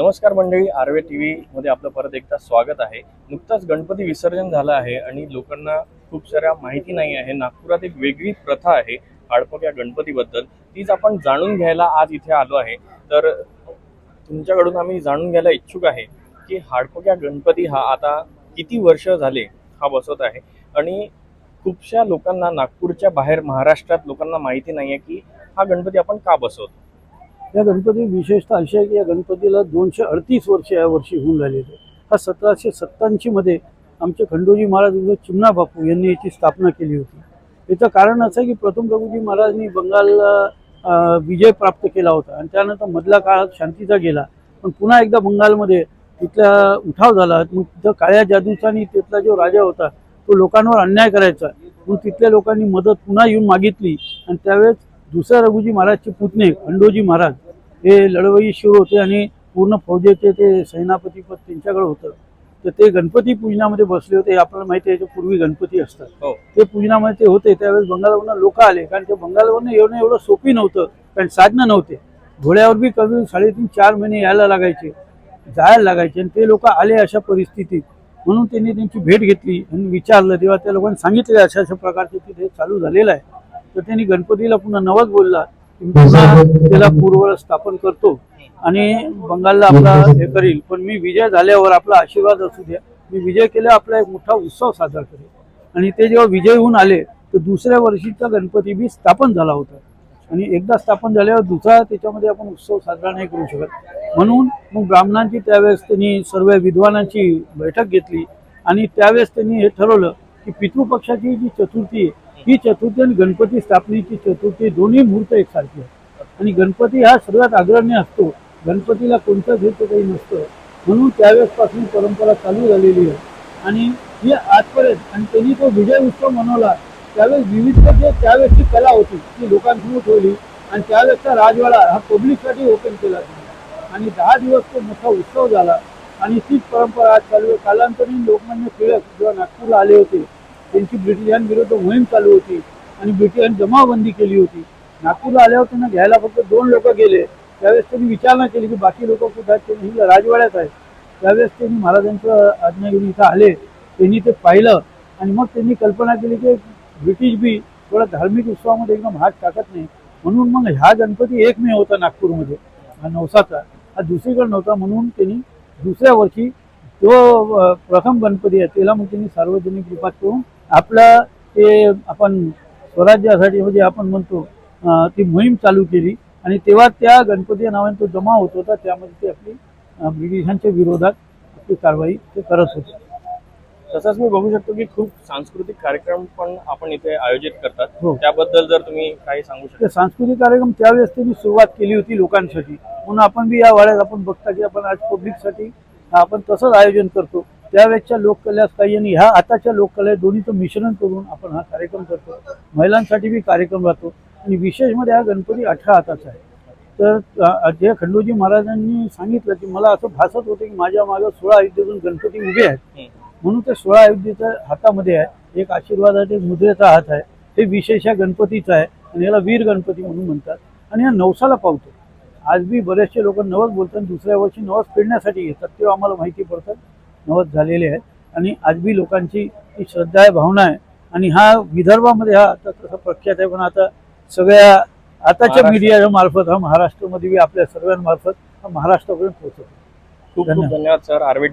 नमस्कार मंडळी आरवे टी व्हीमध्ये आपलं परत एकदा स्वागत आहे. नुकताच गणपती विसर्जन झालं आहे आणि लोकांना खूप साऱ्या माहिती नाही आहे. नागपुरात एक वेगळी प्रथा आहे आडपक या गणपतीबद्दल. तीच आपण जाणून घ्यायला आज इथे आलो आहे. तर तुमच्याकडून आम्ही जाणून घ्यायला इच्छुक आहे की हाडपक या गणपती हा आता किती वर्ष झाले हा बसवत आहे. आणि खूपशा लोकांना नागपूरच्या बाहेर महाराष्ट्रात लोकांना माहिती नाही आहे की हा गणपती आपण का बसवतो? या गणपती विशेषतः अशी आहे की या गणपतीला दोनशे अडतीस वर्ष या वर्षी होऊन राहिलेले आहे. हा सतराशे सत्त्याऐंशीमध्ये आमचे खंडोजी महाराज चिमणा बापू यांनी याची स्थापना केली होती. याचं कारण असं आहे की प्रथम प्रभूजी महाराजांनी बंगालला विजय प्राप्त केला होता आणि त्यानंतर मधल्या काळात शांतीचा गेला. पण पुन्हा एकदा बंगालमध्ये तिथला उठाव झाला. मग तिथं काळ्या जादूचा आणि तिथला जो राजा होता तो लोकांवर अन्याय करायचा. मग तिथल्या लोकांनी मदत पुन्हा येऊन मागितली आणि त्यावेळेस दुसऱ्या रघुजी महाराजचे पुतणे खंडोजी महाराज हे लढवई शिव होते आणि पूर्ण फौजेचे ते सेनापती पद त्यांच्याकडे होतं. तर ते गणपती पूजनामध्ये बसले होते आपल्याला माहिती आहे पूर्वी गणपती असतात. हो. ते पूजनामध्ये ते होते त्यावेळेस बंगालवरनं लोक आले कारण ते बंगालवरनं येणं एवढं सोपी नव्हतं कारण साधनं नव्हते. घोड्यावर बी कमी साडेतीन चार महिने यायला लागायचे जायला लागायचे आणि ते लोक आले अशा परिस्थितीत. म्हणून त्यांनी त्यांची भेट घेतली आणि विचारलं तेव्हा त्या लोकांनी सांगितले अशा अशा प्रकारचे तिथे चालू झालेलं आहे. तर त्यांनी गणपतीला पुन्हा नवस बोलला. त्याला पूर्व स्थापन करतो आणि बंगालला आपला हे करील. पण मी विजय झाल्यावर आपला आशीर्वाद असू द्या. मी विजय केल्यावर आपला एक मोठा उत्सव साजरा करेल. आणि ते जेव्हा विजय होऊन आले तर दुसऱ्या वर्षीचा गणपती बी स्थापन झाला होता. आणि एकदा स्थापन झाल्यावर दुसरा त्याच्यामध्ये आपण उत्सव साजरा नाही करू शकत. म्हणून मग ब्राह्मणांची त्यावेळेस त्यांनी सर्व विद्वानांची बैठक घेतली. आणि त्यावेळेस त्यांनी हे ठरवलं की पितृपक्षाची जी चतुर्थी आहे ही चतुर्थी आणि गणपती स्थापनेची चतुर्थी दोन्ही मुहूर्त एकसारखी आहेत आणि गणपती हा सर्वात अग्रण्य असतो. गणपतीला कोणतं घेतं काही नसतं. म्हणून त्यावेळेसपासून परंपरा चालू झालेली आहे. आणि ही आजपर्यंत आणि त्यांनी तो विजय उत्सव मनवला त्यावेळेस विविध जे त्यावेळेसची कला होती ती लोकांसमोर ठेवली आणि त्यावेळेसचा राजवाडा हा पब्लिकसाठी ओपन केला आणि दहा दिवस तो मोठा उत्सव झाला. आणि तीच परंपरा आज चालू आहे कालांतरीन लोकमान्य टिळक जेव्हा नागपूरला आले होते त्यांची ब्रिटिशांविरुद्ध मोहीम चालू होती आणि ब्रिटिशांनी जमावबंदी केली होती. नागपूरला आल्यावर त्यांना घ्यायला फक्त दोन लोक गेले. त्यावेळेस त्यांनी विचारणा केली की बाकी लोक कुठं आहेत? राजवाड्यात आहेत. त्यावेळेस त्यांनी महाराजांचं आज्ञागिरी इथं आले. त्यांनी ते पाहिलं आणि मग त्यांनी कल्पना केली की ब्रिटिश बी थोडा धार्मिक उत्सवामध्ये एकदम हात टाकत नाही. म्हणून मग हा गणपती एकमेव होता नागपूरमध्ये. हा नवसाचा. हा दुसरीकडे नव्हता म्हणून त्यांनी दुसऱ्या वर्षी जो प्रथम गणपती आहे त्याला मग त्यांनी सार्वजनिक रूपात करून आपला ते आपण स्वराज्यासाठी म्हणजे आपण म्हणतो ती मोहीम चालू केली आणि तेव्हा त्या गणपती नावाने तो जमा होत होता त्यामध्ये ते आपली ब्रिटिशांच्या विरोधात आपली कारवाई ते करत होते. तसंच मी बघू शकतो की खूप सांस्कृतिक कार्यक्रम पण आपण इथे आयोजित करतात. हो. त्याबद्दल जर तुम्ही काही सांगू शकता. सांस्कृतिक कार्यक्रम त्यावेळेस त्यांनी सुरुवात केली होती लोकांसाठी. म्हणून आपण बी या वाड्यात आपण बघता की आपण आज पब्लिकसाठी आपण तसंच आयोजन करतो. त्यावेळेसच्या लोककलेस काही आणि ह्या आताच्या लोककले दोन्हीचं मिश्रण करून आपण हा कार्यक्रम करतो. महिलांसाठी बी कार्यक्रम राहतो. आणि विशेषमध्ये हा गणपती अठरा हाताचा आहे. तर जे खंडोजी महाराजांनी सांगितलं की मला असं भासत होतं की माझ्या मागं सोळा अयोध्येतून गणपती उभे आहेत. म्हणून ते सोळा अयोध्येच्या हातामध्ये आहे. एक आशीर्वादाचे मुद्रेचा हात आहे. हे विशेष या गणपतीचा आहे. आणि याला वीर गणपती म्हणून म्हणतात. आणि या नवसाला पावतो. आज बी बरेचसे लोक नवस बोलतात. दुसऱ्या वर्षी नवस फेडण्यासाठी येतात. तेव्हा आम्हाला माहिती पडतात नवस झालेले आहेत. आणि आज बी लोकांची ती श्रद्धा आहे भावना आहे. आणि हा विदर्भामध्ये हा आता तसा प्रख्यात आहे. पण आता सगळ्या आताच्या मीडियाच्या मार्फत हा महाराष्ट्रामध्ये बी आपल्या सर्वांमार्फत हा महाराष्ट्रापर्यंत पोहोचतो. खूप खूप धन्यवाद. सर. आरवे